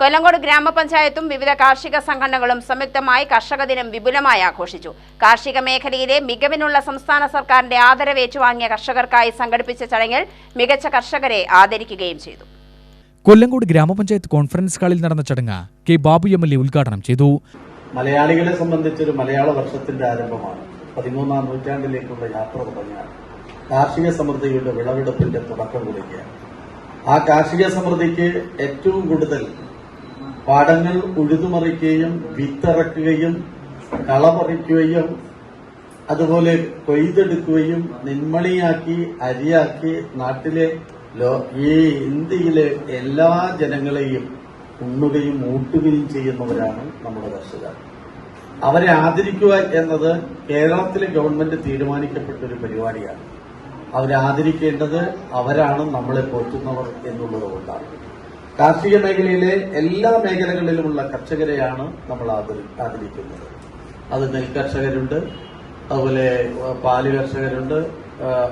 കൊല്ലങ്കോട് ഗ്രാമപഞ്ചായത്തും വിവിധ കാർഷിക സംഘടനകളും സംയുക്തമായി കർഷക ദിനം വിപുലമായി ആഘോഷിച്ചു. കാർഷിക മേഖലയിലെ മികവിനുള്ള സംസ്ഥാന സർക്കാരിന്റെ ആദരവ് ഏറ്റുവാങ്ങിയ കർഷകർക്കായി സംഘടിപ്പിച്ച ചടങ്ങിൽ മികച്ച കർഷകരെ ആദരിക്കുകയും ചെയ്തു. കൊല്ലങ്കോട് ഗ്രാമപഞ്ചായത്ത് കോൺഫറൻസ് ഹാളിൽ നടന്ന ചടങ്ങ് K Babu M L A ഉദ്ഘാടനം ചെയ്തു. മലയാളികളെ സംബന്ധിച്ചൊരു മലയാള വർഷത്തിന്റെ ആരംഭമാണ്. പതിമൂന്നാം നൂറ്റാണ്ടിലേക്കുള്ള യാത്ര തുടങ്ങിയാണ് കാർഷിക സമൃദ്ധിയുടെ വിളവെടുപ്പിന്റെ തുടക്കം കുറിക്കുകയാണ്. ആ കാർഷിക സമൃദ്ധിക്ക് ഏറ്റവും കൂടുതൽ പാടങ്ങൾ ഉഴുതുമറിക്കുകയും വിത്തിറക്കുകയും കളപറിക്കുകയും അതുപോലെ കൊയ്തെടുക്കുകയും നിന്മണിയാക്കി അരിയാക്കി നാട്ടിലെ ഈ ഇന്ത്യയിലെ എല്ലാ ജനങ്ങളെയും ഉണ്ണുകയും ഊട്ടുകയും ചെയ്യുന്നവരാണ് നമ്മുടെ കർഷകർ. അവരെ ആദരിക്കുക എന്നത് കേരളത്തിലെ ഗവൺമെന്റ് തീരുമാനിക്കപ്പെട്ട ഒരു പരിപാടിയാണ്. അവരെ ആദരിക്കേണ്ടത് അവരാണ് നമ്മളെ പോറ്റുന്നവർ എന്നുള്ളത് കൊണ്ടാണ് കാർഷിക മേഖലയിലെ എല്ലാ മേഖലകളിലുമുള്ള കർഷകരെയാണ് നമ്മൾ ആദരി ആദരിക്കുന്നത്. അത് നെൽകർഷകരുണ്ട് അതുപോലെ പാൽ കർഷകരുണ്ട്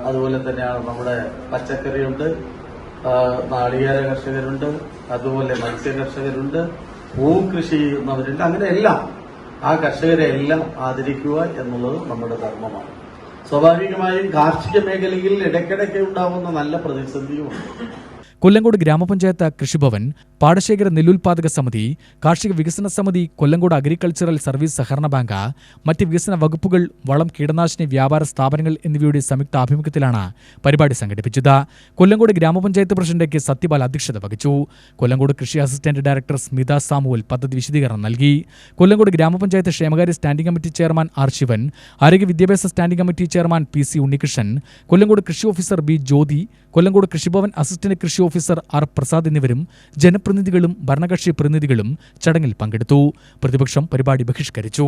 അതുപോലെ തന്നെയാണ് നമ്മുടെ പച്ചക്കറിയുണ്ട് നാളികേര കർഷകരുണ്ട് അതുപോലെ മത്സ്യ കർഷകരുണ്ട് പൂ ചെയ്യുന്നവരുണ്ട് അങ്ങനെ എല്ലാം ആ കർഷകരെ എല്ലാം ആദരിക്കുക എന്നുള്ളത് നമ്മുടെ ധർമ്മമാണ്. സ്വാഭാവികമായും കാർഷിക മേഖലയിൽ ഇടയ്ക്കിടയ്ക്ക് ഉണ്ടാവുന്ന നല്ല പ്രതിസന്ധിയുമുണ്ട്. കൊല്ലങ്കോട് ഗ്രാമപഞ്ചായത്ത് കൃഷിഭവൻ പാടശേഖര നെല്ലുൽപാദക സമിതി കാർഷിക വികസന സമിതി കൊല്ലങ്കോട് അഗ്രികൾച്ചറൽ സർവീസ് സഹകരണ ബാങ്ക് മറ്റ് വികസന വകുപ്പുകൾ വളം കീടനാശിനി വ്യാപാര സ്ഥാപനങ്ങൾ എന്നിവയുടെ സംയുക്ത ആഭിമുഖ്യത്തിലാണ് പരിപാടി സംഘടിപ്പിച്ചത്. കൊല്ലങ്കോട് ഗ്രാമപഞ്ചായത്ത് പ്രസിഡന്റ് കെ. സത്യപാൽ അധ്യക്ഷത വഹിച്ചു. കൊല്ലങ്കോട് കൃഷി അസിസ്റ്റന്റ് ഡയറക്ടർ സ്മിത സാമുവൽ പദ്ധതി വിശദീകരണം നൽകി. കൊല്ലങ്കോട് ഗ്രാമപഞ്ചായത്ത് ക്ഷേമകാര്യ standing committee chairman R Sivan ആരോഗ്യ വിദ്യാഭ്യാസ standing committee chairman P C Unnikrishnan Kollengode കൃഷി ഓഫീസർ ബി ജ്യോതി കൊല്ലങ്കോട് കൃഷിഭവൻ അസിസ്റ്റന്റ് കൃഷി ഓഫീസർ ആർ പ്രസാദ് എന്നിവരും ജനപ്രതിനിധികളും ഭരണകക്ഷി പ്രതിനിധികളും ചടങ്ങിൽ പങ്കെടുത്തു. പ്രതിപക്ഷം പരിപാടി ബഹിഷ്കരിച്ചു.